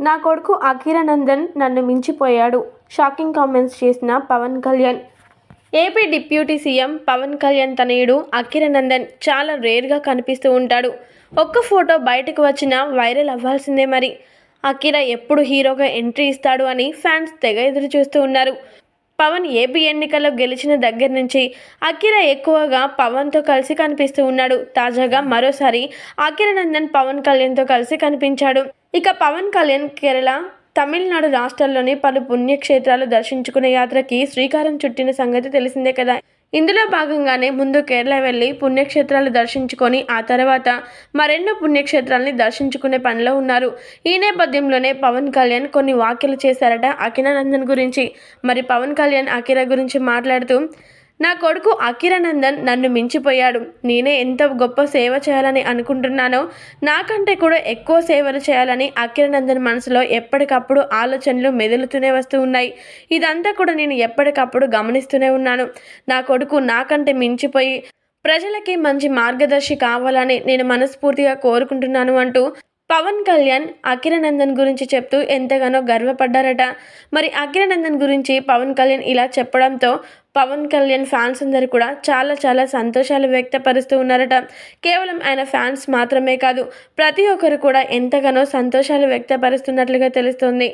నా కొడుకు అఖిరానందన్ నన్ను మించిపోయాడు. షాకింగ్ కామెంట్స్ చేసిన Pawan Kalyan. AP deputy CM Pawan Kalyan తనయుడు అఖిరానందన్ చాలా రేర్గా కనిపిస్తూ ఉంటాడు. ఒక్క ఫోటో బయటకు వచ్చినా వైరల్ అవ్వాల్సిందే మరి. అఖిర ఎప్పుడు హీరోగా ఎంట్రీ ఇస్తాడు అని ఫ్యాన్స్ తెగ ఎదురు చూస్తూ ఉన్నారు. పవన్ ఏపీ ఎన్నికల్లో గెలిచిన దగ్గర నుంచి అఖిర ఎక్కువగా పవన్తో కలిసి కనిపిస్తూ ఉన్నాడు. తాజాగా మరోసారి అఖిరానందన్ పవన్ కళ్యాణ్తో కలిసి కనిపించాడు. ఇక పవన్ కళ్యాణ్ కేరళ తమిళనాడు రాష్ట్రాల్లోని పలు పుణ్యక్షేత్రాలు దర్శించుకునే యాత్రకి శ్రీకారం చుట్టిన సంగతి తెలిసిందే కదా. ఇందులో భాగంగానే ముందు కేరళ వెళ్ళి పుణ్యక్షేత్రాలు దర్శించుకొని ఆ తర్వాత మరెన్నో పుణ్యక్షేత్రాలని దర్శించుకునే పనిలో ఉన్నారు. ఈ నేపథ్యంలోనే పవన్ కళ్యాణ్ కొన్ని వ్యాఖ్యలు చేశారట అఖిలానందన్ గురించి. మరి పవన్ కళ్యాణ్ అఖిల గురించి మాట్లాడుతూ నా కొడుకు అఖిరానందన్ నన్ను మించిపోయాడు. నేనే ఎంత గొప్ప సేవ చేయాలని అనుకుంటున్నానో నాకంటే కూడా ఎక్కువ సేవలు చేయాలని అఖిరానందన్ మనసులో ఎప్పటికప్పుడు ఆలోచనలు మెదులుతూనే వస్తూ ఉన్నాయి. ఇదంతా కూడా నేను ఎప్పటికప్పుడు గమనిస్తూనే ఉన్నాను. నా కొడుకు నాకంటే మించిపోయి ప్రజలకి మంచి మార్గదర్శి కావాలని నేను మనస్ఫూర్తిగా కోరుకుంటున్నాను అంటూ పవన్ కళ్యాణ్ అఖిరనందన్ గురించి చెప్తూ ఎంతగానో గర్వపడ్డారట. మరి అఖిరనందన్ గురించి పవన్ కళ్యాణ్ ఇలా చెప్పడంతో పవన్ కళ్యాణ్ ఫ్యాన్స్ అందరు కూడా చాలా చాలా సంతోషాలు వ్యక్తపరుస్తూ ఉన్నారట. కేవలం ఆయన ఫ్యాన్స్ మాత్రమే కాదు ప్రతి ఒక్కరు కూడా ఎంతగానో సంతోషాలు వ్యక్తపరుస్తున్నట్లుగా తెలుస్తుంది.